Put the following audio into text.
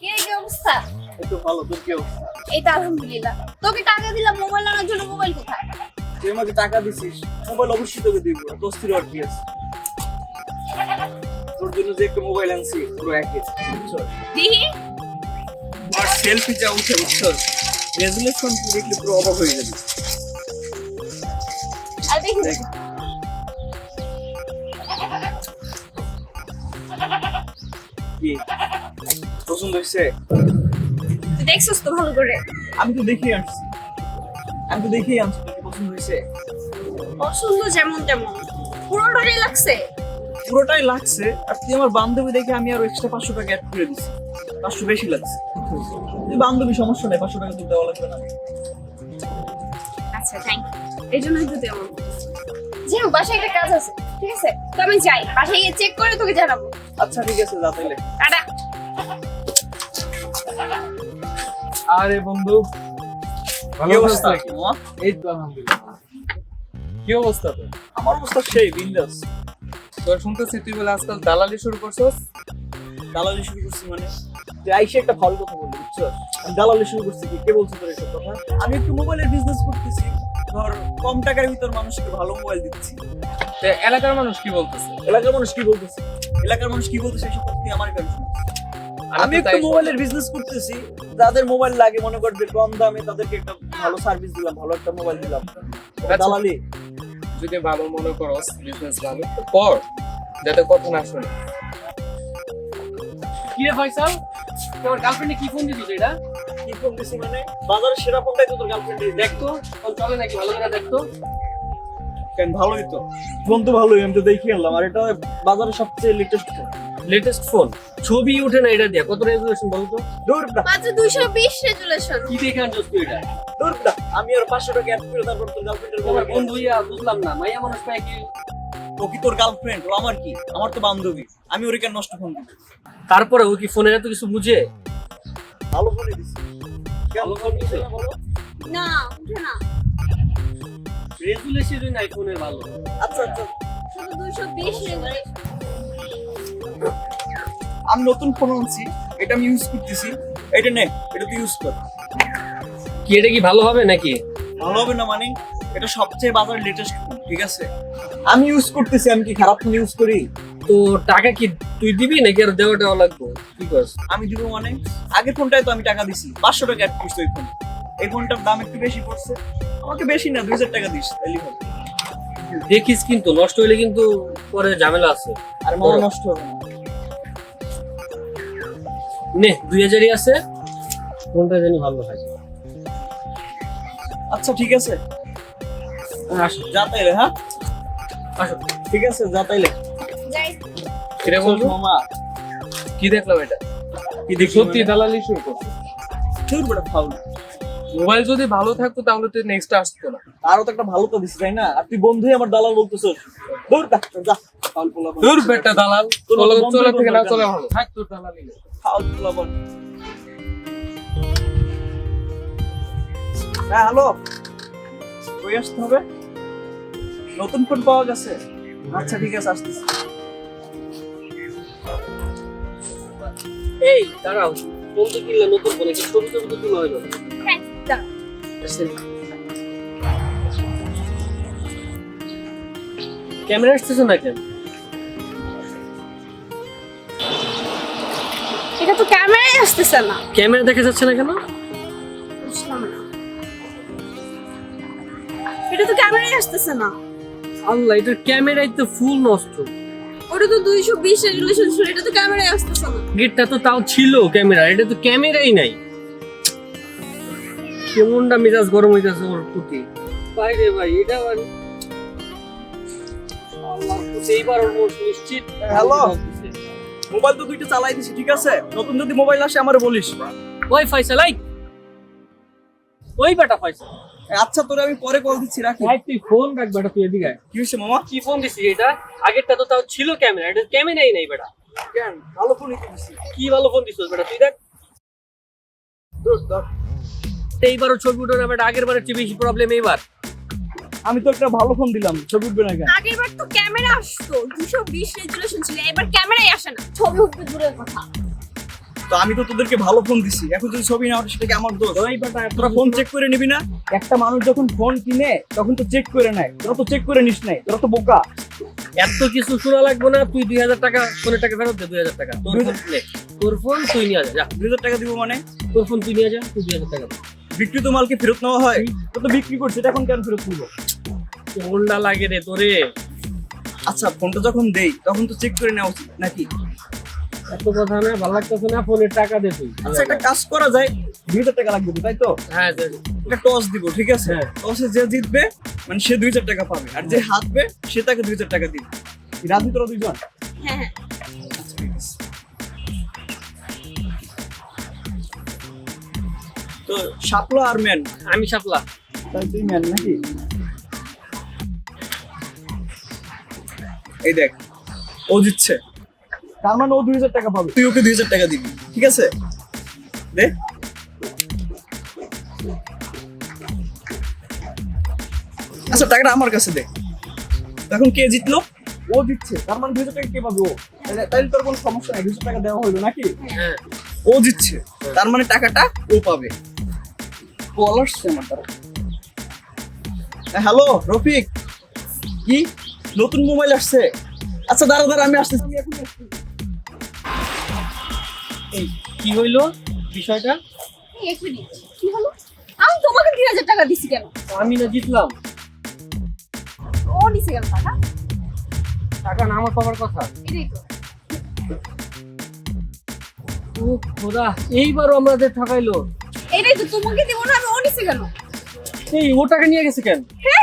কি কি অবস্থা? একটু ভালো তোর কি অবস্থা? এই তো আলহামদুলিল্লাহ। তোকে টাকা দিলাম মোবাইল আনার জন্য মোবাইল কোথায়? তুই আমাকে টাকা দিছিস মোবাইল অবশ্যই তোকে দিব দোস্তির আছে? তোর জন্য যে একটা মোবাইল আনছি পুরো একই দিহি? আর সেলফি যা উঠে বুঝছ? রেজুলেশন তুই দেখলে পুরো অবাক হয়ে যাবি। আর দেখি। কি? পছন্দ হয়েছে? তুই দেখছিস তো ভালো করে? আমি তো দেখেই আনছি আমি তো তোর কি পছন্দ হয়েছে। পছন্দ যেমন তেমন। পুরোটাই লাগছে? পুরোটাই লাগছে। আর তুই আমার বান্ধবী দেখে আমি আরও এক্সট্রা পাঁচশো টাকা অ্যাড করে দিছি। পাঁচশো বেশি লাগছে। তুই বান্ধবী সমস্যা নেই পাঁচশো টাকা তোর দেওয়া লাগবে না। আচ্ছা থ্যাংক ইউ এই জন্যই তো তেমন হোক বাসায় একটা কাজ আছে ঠিক আছে? তো আমি যাই বাসায় গিয়ে চেক করে তোকে জানাব। আচ্ছা ঠিক আছে যা তাইলে টাটা। আরে বন্ধু? ভালো অবস্থা? এই তো আলহামদুলিল্লাহ। কি অবস্থা তোর? আমার অবস্থা সেই বিন্দাস। তোর শুনতেছি তুই বলে আজকাল দালালি শুরু করছস? দালালি শুরু করছি মানে? তুই আইসে একটা ভালো কথা বললি বুঝছ আমি দালালি শুরু করছি কি? কে বলছে তোর এসব কথা? আমি একটু মোবাইলের বিজনেস করতেছি। ধর কম টাকার ভিতর মানুষকে ভালো মোবাইল দিচ্ছি। এলাকার মানুষ কি বলতেছে? এলাকার মানুষ কি বলতেছে? এলাকার মানুষ কি বলতেছে এসব কথা আমার শুনছিস? আমি তো একটু মোবাইলের বিজনেস করতেছি। যাদের মোবাইল লাগে মনে কর যে কম দামে তাদেরকে একটা ভালো সার্ভিস দিলাম ভালো একটা মোবাইল দিলাম। দালালি। যদি ভালো মনে করস বিজনেস ভালো তো কর। যাতে কথা না শুনে। কি রে ফয়সাল? তোর গার্লফ্রেন্ডে কি ফোন দিছিস এটা? কি ফোন দিছি মানে? বাজারের সেরা ফোনটাই তো তোর গার্লফ্রেন্ড দেখ তো চলে নাকি? ভালো করে দেখ তো। কেন ভালোই তো। ফোন তো ভালোই আমি তো দেখে আনলাম। আর এটা বাজারে সবচেয়ে লেটেস্ট ফোন লেটেস্ট ফোন ছবি উঠে না এটা দিয়ে কত রেজুলেশন বল তো? দূর মাত্র দুইশো বিশ রেজুলেশন কি দেখে আনছস তুই এটা দূর আমি আর পাঁচশো টাকা অ্যাড করে তারপর তোর গার্লফ্রেন্ডের বন্ধু ইয়া বুঝলাম না মাইয়া মানুষ পায় কি? ও কি তোর গার্লফ্রেন্ড ও আমার কি? আমার তো বান্ধবী। আমি ওর কেন নষ্ট ফোন দিই তারপরে ও কি ফোনের এত কিছু বুঝে? ভালো ফোনই দিছি। ভালো ফোন দিছে? না উঠে না। রেজুলেশন নাই ফোনের ভালো। আচ্ছা আচ্ছা। শুধু দুইশো বিশ রেজুলেশন আমি নতুন ফোন আনছি এটা আমি ইউজ করতেছি। এটা নে এটা তুই ইউজ কর। কি এটা কি ভালো হবে নাকি? ভালো হবে না মানে এটা সবচেয়ে বাজার লেটেস্ট ফোন ঠিক আছে? আমি ইউজ করতেছি আমি কি খারাপ ফোন ইউজ করি? তো টাকা কি তুই দিবি নাকি আর দেওয়া দেওয়া লাগবে? কি করস? আমি দিব মানে আগের ফোনটায় তো আমি টাকা দিছি পাঁচশো টাকা অ্যাড করছি ওই ফোন এই ফোনটার দাম একটু বেশি পড়ছে। আমাকে বেশি না দুই হাজার টাকা দিস তাইলে হবে। দেখিস কিন্তু নষ্ট হইলে কিন্তু পরে ঝামেলা আছে। আর মনে নষ্ট হবে না। নে দুই হাজারই আছে। কোনটা জানি ভালো হয়। আচ্ছা ঠিক আছে। আসো। যা তাইলে হ্যাঁ? আসো। ঠিক আছে যা তাইলে এটা বলব মামা। কি দেখলাম এটা? কি দেখি সত্যি দালালি শুরু করছ ফাউল। মোবাইল যদি ভালো থাকতো তাহলে তুই নেক্সট আসতো না। আরও তো একটা ভালো তো দিছিস তাই না? আর তুই বন্ধুই আমার দালাল বলতেছস। দূর যা যা। ফাউল পোলা তোর বেটা দালাল। তোর চলে থেকে না চলে ভালো। থাক তোর দালালি ফাউল হ্যাঁ হ্যালো। কই আসতে হবে? নতুন ফোন পাওয়া গেছে? আচ্ছা ঠিক আছে আসতেছি। এই দাঁড়াও। ফোন তো কিনলে নতুন ফোন একটু ছবি ছবি তো তুলো হইল হ্যাঁ ক্যামেরা আসতেছে না কেন? আসতেছে না? ক্যামেরা দেখা যাচ্ছে না কেন? বুঝলাম না। এটা তো ক্যামেরায় আসতেছে না। আল্লাহ এটার ক্যামেরাই তো ফুল নষ্ট। ওটা তো দুইশো বিশ রেজুলেশন ছিল এটা তো ক্যামেরায় আসতেছে না। গেটটা তো তাও ছিল ক্যামেরা এটা তো ক্যামেরাই নাই। কেমনটা মেজাজ গরম হইতেছে ওর প্রতি। ভাই রে ভাই এটা আবার আল্লাহর এইবার ওর মন নিশ্চিত। হ্যালো। মোবাইল তো দুইটা চালাই দিছি ঠিক আছে? নতুন যদি মোবাইল আসে আমারে বলিস। ওই ফয়সাল এই ওই বেটা ফয়সাল। আচ্ছা তোরে আমি পরে কল দিচ্ছি রাখি। ভাই তুই ফোন রাখ বেটা তুই এদিকে। কি হয়েছে মামা? কি ফোন দিছিস এটা আগেরটা তো তাও ছিল ক্যামেরা এটা ক্যামেরাই নাই বেটা। কেন? ভালো ফোন তো দিছি কি ভালো ফোন দিছিস বেটা তুই দেখ। এইবারও ছবি উঠে না বেটা আগের বারের চেয়ে বেশি প্রবলেম এইবার। আমি তো একটা ভালো ফোন দিলাম ছবি উঠবে না কেন? আগের বার তো ক্যামেরা আসতো দুশো বিশ রেজুলেশন ছিল এবার ক্যামেরাই আসে না ছবি উঠবে দূরের কথা। তো আমি তো তোদেরকে ভালো ফোন দিছি এখন যদি ছবি না ওঠে সেটা কি আমার দোষ? তোরা ফোন চেক করে নিবি না? একটা মানুষ যখন ফোন কিনে তখন তো চেক করে নেয়। তোরা তো চেক করে নিস নাই তোরা তো বোকা। এত কিছু শোনা লাগবে না তুই দুই হাজার টাকা ফোনের টাকা ফেরত দে দুই হাজার টাকা। তোর ফোন। তোর ফোন তুই নিয়ে যা। দুই হাজার টাকা দিব মানে? তোর ফোন তুই নিয়ে যা তুই দুই হাজার টাকা দে। বিক্রিত মালকে ফেরত নেওয়া হয়? তো তো বিক্রি করছে এটা এখন কেন ফেরত নিবো? ফোনটা লাগে রে তোরে। আচ্ছা ফোনটা যখন দেই তখন তো চেক করে নেওয়া উচিত নাকি? এত কথা না ভালো লাগতেছে না ফোনের টাকা দে তুই। আচ্ছা একটা কাজ করা যায়। দুই হাজার টাকা লাগবে তো, তাই তো? হ্যাঁ। একটা টস দিব ঠিক আছে? হ্যাঁ। টসে যে জিতবে মানে সে দুই হাজার টাকা পাবে। আর যে হাতবে সে তাকে দুই হাজার টাকা দিবে। কি রাজি তোরা দুইজন? হ্যাঁ হ্যাঁ। তো শাপলা আর ম্যান? আমি সাপলা তাই তুই ম্যান নাকি? এই দেখ ও দিচ্ছে। তার মানে ও দুই হাজার টাকা পাবে। তুই ওকে দুই হাজার টাকা দিবি ঠিক আছে? দে। আচ্ছা টাকাটা আমার কাছে দে। এখন কে জিতলো? ও দিচ্ছে তার মানে দুই হাজার টাকা কে পাবে ও? তাহলে- তোর কোনো সমস্যা নাই দুই হাজার টাকা দেওয়া হলো নাকি? হ্যাঁ ও দিচ্ছে তার মানে টাকাটা ও পাবে। কল আসছে আমার হ্যালো রফিক কি? নতুন মোবাইল আসছে। আচ্ছা দাঁড়া দাঁড়া আমি আসতেছি। এই কি হইল বিষয়টা? এক মিনিট কি হলো? আমি তোমাকে তিন হাজার টাকা দিছি কেন? আমি না জিতলাম। ও নিছে কেন টাকা? টাকা না আমার পাওয়ার কথা। এটাই তো। ও খোদা এইবারও আমাদের ঠকাইলো। এটাই তো তোমাকে দিব না আমি ও নিছে কেন? এই ও টাকা নিয়ে গেছে কেন? হ্যাঁ